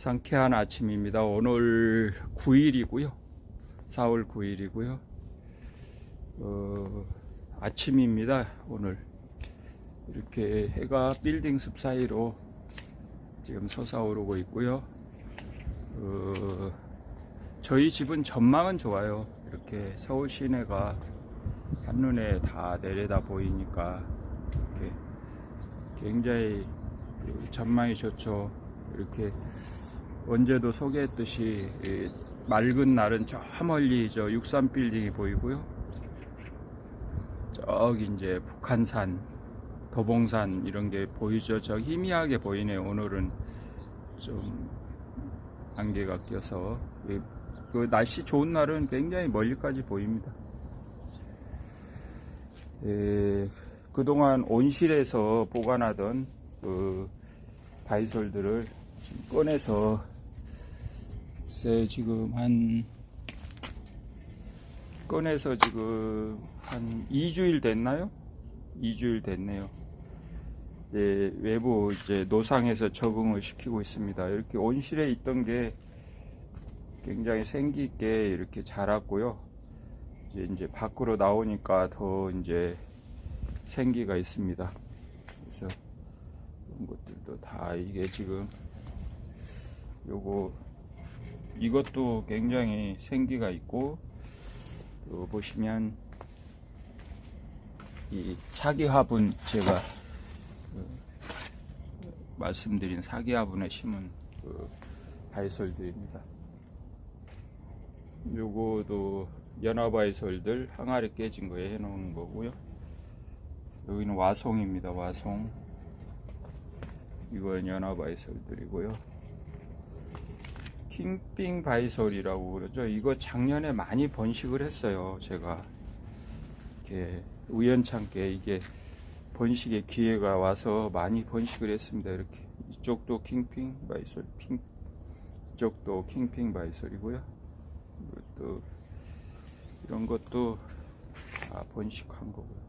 상쾌한 아침입니다. 오늘 9일이고요. 4월 9일이고요. 어, 아침입니다. 오늘 이렇게 해가 빌딩 숲 사이로 지금 솟아오르고 있고요. 어, 저희 집은 전망은 좋아요. 이렇게 서울 시내가 한눈에 다 내려다 보이니까 이렇게 굉장히 그 전망이 좋죠. 이렇게 언제도 소개했듯이 이 맑은 날은 저 멀리 저 육산 빌딩이 보이고요. 저기 이제 북한산, 도봉산 이런 게 보이죠. 저 희미하게 보이네요. 오늘은 좀 안개가 껴서 이- 그 날씨 좋은 날은 굉장히 멀리까지 보입니다. 예, 그동안 온실에서 보관하던 그 바이솔들을 꺼내서 글쎄 지금 한 꺼내서 지금 한 2주일 됐나요? 2주일 됐네요. 이제 외부 이제 노상에서 적응을 시키고 있습니다. 이렇게 온실에 있던 게 굉장히 생기 있게 이렇게 자랐고요. 이제 이제 밖으로 나오니까 더 이제 생기가 있습니다. 그래서 이런 것들도 다 이게 지금 요거 이것도 굉장히 생기가 있고 또 보시면 이 사기 화분 제가 그 말씀드린 사기 화분에 심은 그 바이솔들입니다. 요거도 연화 바이솔들 항아리 깨진 거에 해놓은 거고요. 여기는 와송입니다. 와송. 이건 연화 바이솔들이고요. 킹빙 바이솔이라고 그러죠. 이거 작년에 많이 번식을 했어요. 제가 이렇게 우연찮게 이게 번식의 기회가 와서 많이 번식을 했습니다. 이렇게 이쪽도 킹핑 바이솔, 핑 이쪽도 킹핑 바이솔이고요. 이것도 이런 것도 다 번식한 거고요.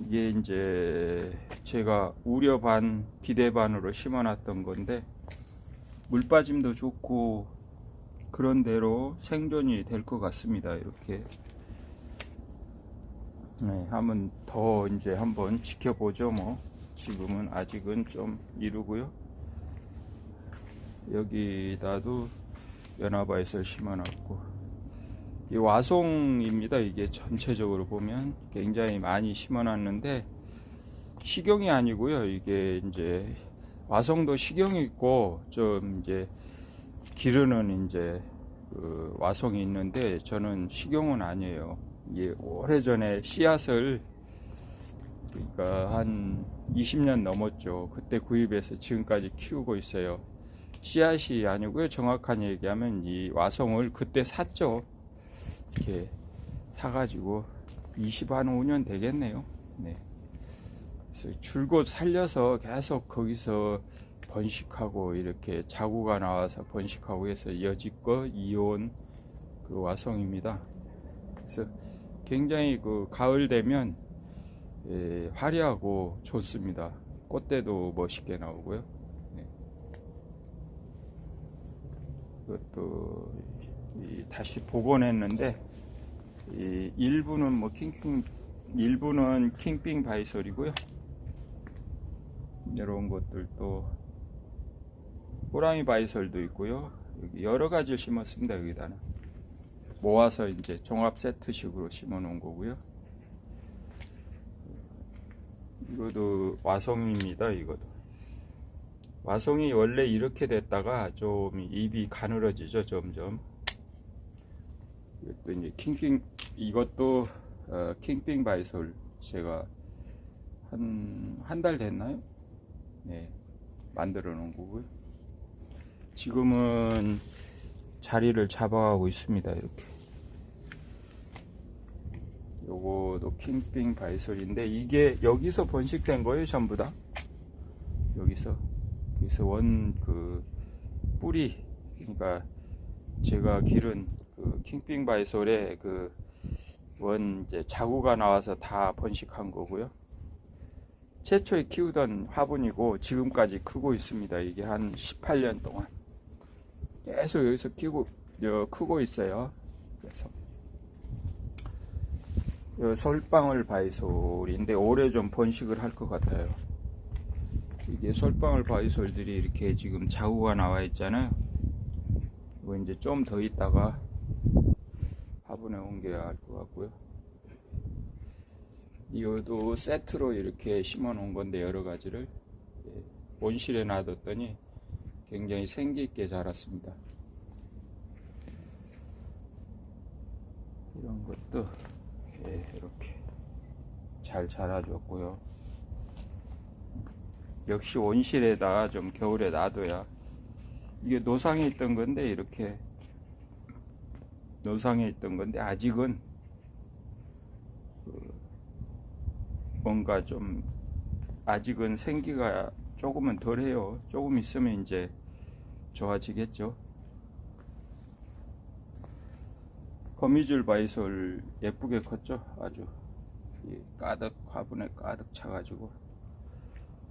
이게 이제 제가 우려 반 기대 반으로 심어놨던 건데 물 빠짐도 좋고 그런 대로 생존이 될 것 같습니다. 이렇게 네, 한번 더 이제 한번 지켜보죠. 뭐 지금은 아직은 좀 이르고요. 여기다도 연화바이설 심어놨고 이 와송입니다. 이게 전체적으로 보면 굉장히 많이 심어놨는데 식용이 아니고요. 이게 이제 와송도 식용이 있고 좀 이제 기르는 이제 그 와송이 있는데 저는 식용은 아니에요. 이게 오래전에 씨앗을 그러니까 한 20년 넘었죠. 그때 구입해서 지금까지 키우고 있어요. 씨앗이 아니고요. 정확한 얘기하면 이 와송을 그때 샀죠. 이렇게 사가지고 20, 한 5년 되겠네요. 네. 줄곧 살려서 계속 거기서 번식하고 이렇게 자구가 나와서 번식하고 해서 여지껏 이어온 그 와송입니다. 그래서 굉장히 그 가을 되면 예, 화려하고 좋습니다. 꽃대도 멋있게 나오고요. 네. 이것도 이 다시 복원했는데 이 일부는 뭐 킹핑 일부는 킹빙 바이솔이고요. 이런 것들도 호랑이 바이솔도 있고요. 여러 가지를 심었습니다. 여기다는 모아서 이제 종합 세트식으로 심어 놓은 거고요. 이것도 와송입니다. 이것도 와송이 원래 이렇게 됐다가 좀 입이 가늘어지죠. 점점 이것도 이제 킹핑 이것도 어, 킹핑 바이솔 제가 한 한 달 됐나요? 네 만들어 놓은 거고요. 지금은 자리를 잡아가고 있습니다. 이렇게 요거도 킹핑 바이솔인데 이게 여기서 번식된 거예요 전부 다 여기서 여기서 원 그 뿌리 그러니까 제가 기른 그 킹핑 바이솔의 그원 이제 자구가 나와서 다 번식한 거고요. 최초에 키우던 화분이고 지금까지 크고 있습니다. 이게 한 18년 동안 계속 여기서 키고 여, 크고 있어요. 그래서 요 솔방울 바이솔인데 올해 좀 번식을 할 것 같아요. 이게 솔방울 바이솔들이 이렇게 지금 자구가 나와 있잖아요. 이거 이제 좀 더 있다가 화분에 옮겨야 할 것 같고요. 이것도 세트로 이렇게 심어 놓은 건데 여러 가지를 예, 온실에 놔뒀더니 굉장히 생기 있게 자랐습니다. 이런 것도 예, 이렇게 잘 자라줬고요. 역시 온실에다 좀 겨울에 놔둬야 이게 노상에 있던 건데 이렇게 노상에 있던 건데 아직은 뭔가 좀 아직은 생기가 조금은 덜해요. 조금 있으면 이제 좋아지겠죠. 거미줄 바이솔 예쁘게 컸죠. 아주 이 가득 화분에 가득 차가지고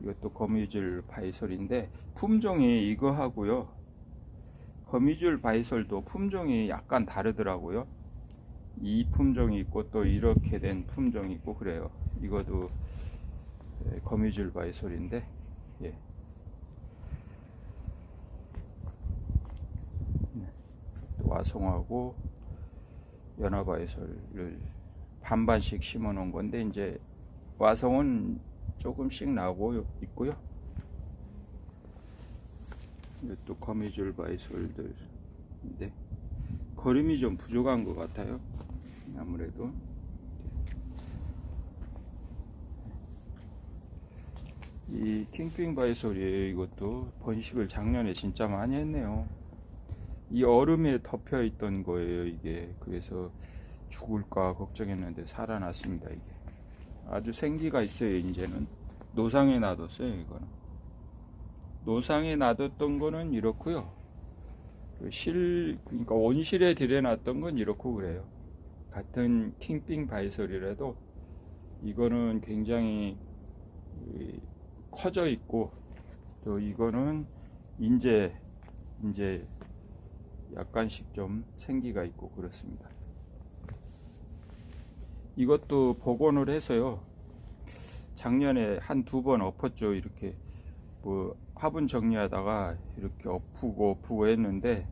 이것도 거미줄 바이솔인데 품종이 이거 하고요. 거미줄 바이솔도 품종이 약간 다르더라고요. 이 품종이 있고 또 이렇게 된 품종이 있고 그래요. 이것도 예, 거미줄 바이솔인데 예. 네. 또 와송하고 연화바이솔을 반반씩 심어 놓은 건데 이제 와송은 조금씩 나오고 있고요. 이것도 거미줄 바이솔들인데 거름이 좀 부족한 것 같아요. 아무래도 이 킹핑 바이솔이에요. 이것도 번식을 작년에 진짜 많이 했네요. 이 얼음에 덮여 있던 거예요. 이게 그래서 죽을까 걱정했는데 살아났습니다. 이게 아주 생기가 있어요. 이제는 노상에 놔뒀어요. 이거는 노상에 놔뒀던 거는 이렇고요. 그실 그러니까 온실에 들여놨던 건 이렇고 그래요. 같은 킹핑 바이솔이라도 이거는 굉장히 이, 커져 있고 또 이거는 이제 이제 약간씩 좀 생기가 있고 그렇습니다. 이것도 복원을 해서요. 작년에 한 두 번 엎었죠. 이렇게 뭐 화분 정리하다가 이렇게 엎고 엎고 했는데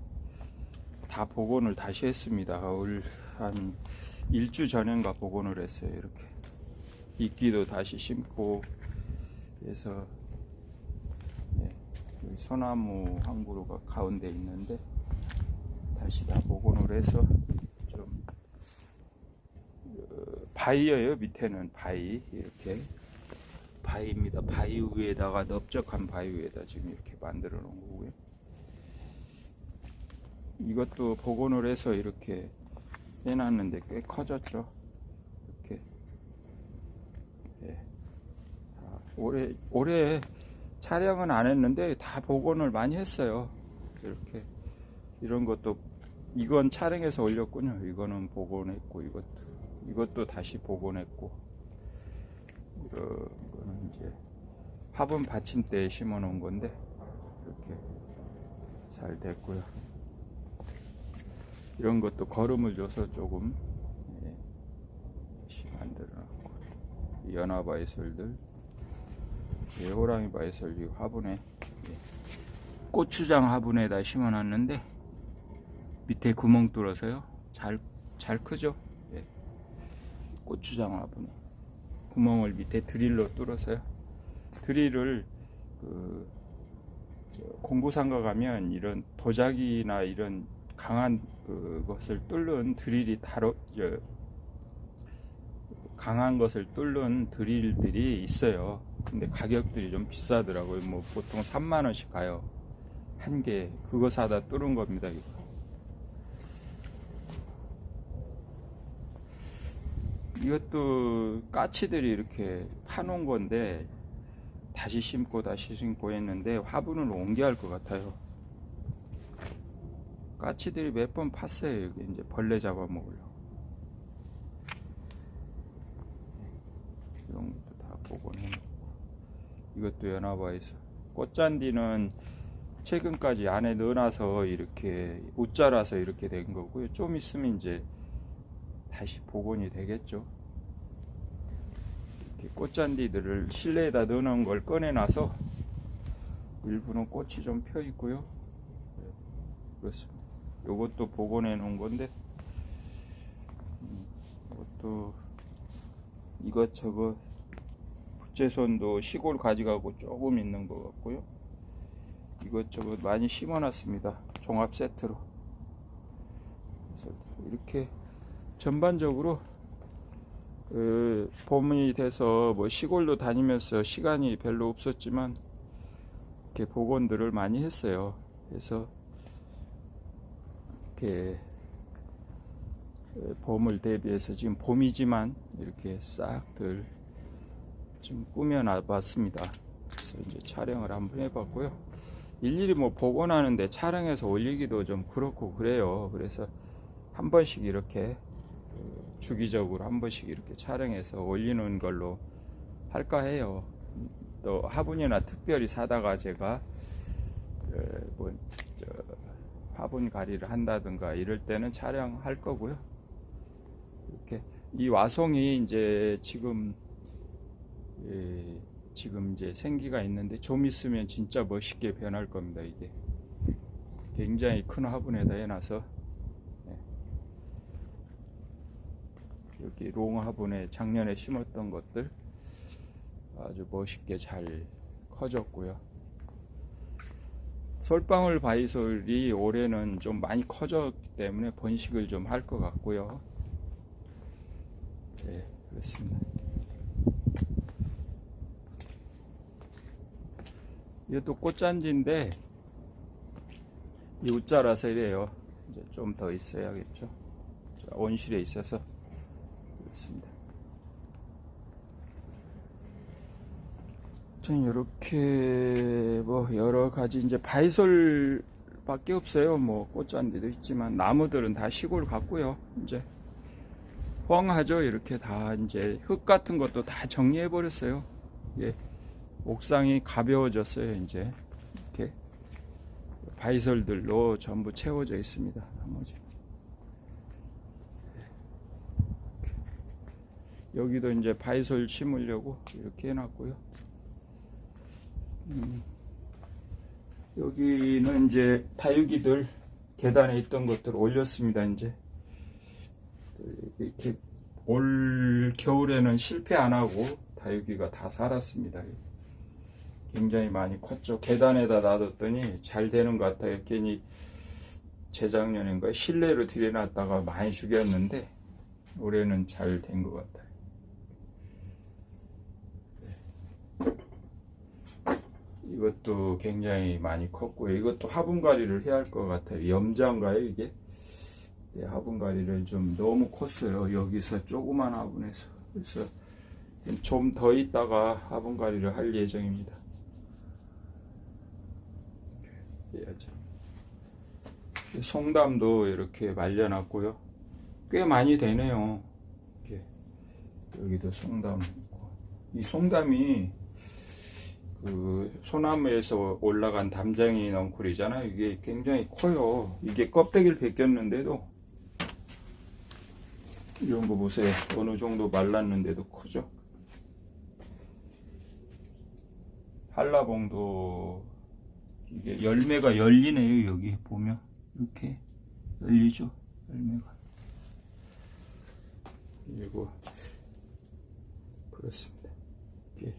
다 복원을 다시 했습니다. 올 한 일주 전인가 복원을 했어요. 이렇게 이끼도 다시 심고 해서 예, 소나무 한 그루가 가운데 있는데 다시 다 복원을 해서 좀 어, 바위예요. 밑에는 바위 이렇게 바위입니다. 바위 위에다가 넓적한 바위 위에다 지금 이렇게 만들어 놓은 거고요. 이것도 복원을 해서 이렇게 해놨는데 꽤 커졌죠. 이렇게 예. 다 올해 올해 촬영은 안 했는데 다 복원을 많이 했어요. 이렇게 이런 것도 이건 촬영해서 올렸군요. 이거는 복원했고 이것도 이것도 다시 복원했고 이거, 이거는 이제 화분 받침대에 심어 놓은 건데 이렇게 잘 됐고요. 이런 것도 거름을 줘서 조금 예, 시 만들어 놨고 이 연화 바이솔들 예, 호랑이 바이솔 이 화분에 예, 고추장 화분에다 심어 놨는데 밑에 구멍 뚫어서요. 잘, 잘 크죠? 예. 고추장 화분에. 구멍을 밑에 드릴로 뚫어서요. 드릴을 그 저, 공구상가 가면 이런 도자기나 이런 강한 그것을 뚫는 드릴이 저, 강한 것을 뚫는 드릴들이 있어요. 근데 가격들이 좀 비싸더라고요. 뭐 보통 3만 원씩 가요. 한 개. 그거 사다 뚫은 겁니다. 이거. 이것도 까치들이 이렇게 파놓은 건데 다시 심고 다시 심고 했는데 화분을 옮겨야 할 것 같아요. 까치들이 몇 번 팠어요. 여기 이제 벌레 잡아먹으려고. 이런 것도 다 복원해놓고 이것도 연화바에서 꽃잔디는 최근까지 안에 넣어놔서 이렇게 웃자라서 이렇게 된 거고요. 좀 있으면 이제 다시 복원이 되겠죠. 이렇게 꽃잔디들을 실내에다 넣어놓은 걸 꺼내놔서 일부는 꽃이 좀 펴 있고요. 네, 그렇습니다. 요것도 복원해 놓은 건데 음, 이것도 이것저것 부채손도 시골 가져가고 조금 있는 것 같고요. 이것저것 많이 심어 놨습니다. 종합 세트로. 이렇게 전반적으로 그 봄이 돼서 뭐 시골도 다니면서 시간이 별로 없었지만 이렇게 복원들을 많이 했어요. 그래서 이렇게 그 봄을 대비해서 지금 봄이지만 이렇게 싹들 좀 꾸며놔 봤습니다. 그래서 이제 촬영을 한번 해봤고요. 일일이 뭐 복원하는데 촬영해서 올리기도 좀 그렇고 그래요. 그래서 한 번씩 이렇게 그 주기적으로 한 번씩 이렇게 촬영해서 올리는 걸로 할까 해요. 또 화분이나 특별히 사다가 제가 그 뭐, 저, 화분 가리를 한다든가 이럴 때는 촬영할 거고요. 이렇게 이 와송이 이제 지금 예, 지금 이제 생기가 있는데 좀 있으면 진짜 멋있게 변할 겁니다. 이게 굉장히 큰 화분에다 해놔서 네. 여기 롱 화분에 작년에 심었던 것들 아주 멋있게 잘 커졌고요. 솔방울 바이솔이 올해는 좀 많이 커졌기 때문에 번식을 좀 할 것 같고요. 네, 그렇습니다. 이것도 꽃잔지인데 이 웃자라서 이래요. 이제 좀 더 있어야겠죠. 자, 온실에 있어서 그렇습니다. 전 이렇게 뭐 여러 가지 이제 바이솔밖에 없어요. 뭐 꽃잔디도 있지만 나무들은 다 시골 같고요. 이제 황하죠. 이렇게 다 이제 흙 같은 것도 다 정리해 버렸어요. 예. 옥상이 가벼워졌어요. 이제 이렇게 바이솔들로 전부 채워져 있습니다. 나머지 여기도 이제 바이솔 심으려고 이렇게 해놨고요. 음, 여기는 이제 다육이들 계단에 있던 것들 올렸습니다. 이제 이렇게 올 겨울에는 실패 안 하고 다육이가 다 살았습니다. 굉장히 많이 컸죠. 계단에다 놔뒀더니 잘 되는 것 같아요. 괜히 재작년인가 실내로 들여놨다가 많이 죽였는데 올해는 잘 된 것 같아요. 이것도 굉장히 많이 컸고요. 이것도 화분가리를 해야 할 것 같아요. 염자인가요, 이게? 네, 화분가리를 좀 너무 컸어요. 여기서 조그만 화분에서. 그래서 좀 더 있다가 화분가리를 할 예정입니다. 해야죠. 송담도 이렇게 말려놨고요. 꽤 많이 되네요. 이렇게 여기도 송담 있고. 이 송담이 그 소나무에서 올라간 담장이 넝쿨이잖아요. 이게 굉장히 커요. 이게 껍데기를 벗겼는데도 이런 거 보세요. 어느 정도 말랐는데도 크죠. 한라봉도 이게 열매가 열리네요. 여기 보면 이렇게 열리죠. 열매가 그리고 그렇습니다. 이렇게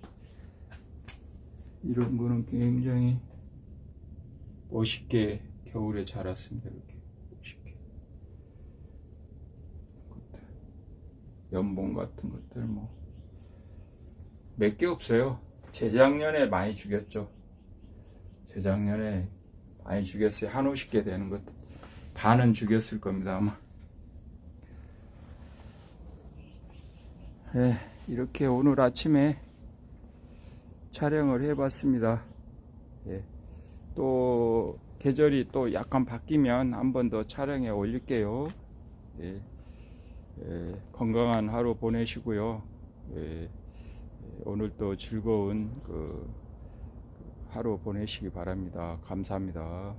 이런 거는 굉장히 멋있게 겨울에 자랐습니다. 이렇게 멋있게. 연봉 같은 것들 뭐 몇 개 없어요. 재작년에 많이 죽였죠. 재작년에 많이 죽였어요. 한 50개 되는 것 반은 죽였을 겁니다 아마. 네, 이렇게 오늘 아침에 촬영을 해봤습니다. 예. 또 계절이 또 약간 바뀌면 한 번 더 촬영해 올릴게요. 예. 예, 건강한 하루 보내시고요. 예, 오늘 또 즐거운 그 하루 보내시기 바랍니다. 감사합니다.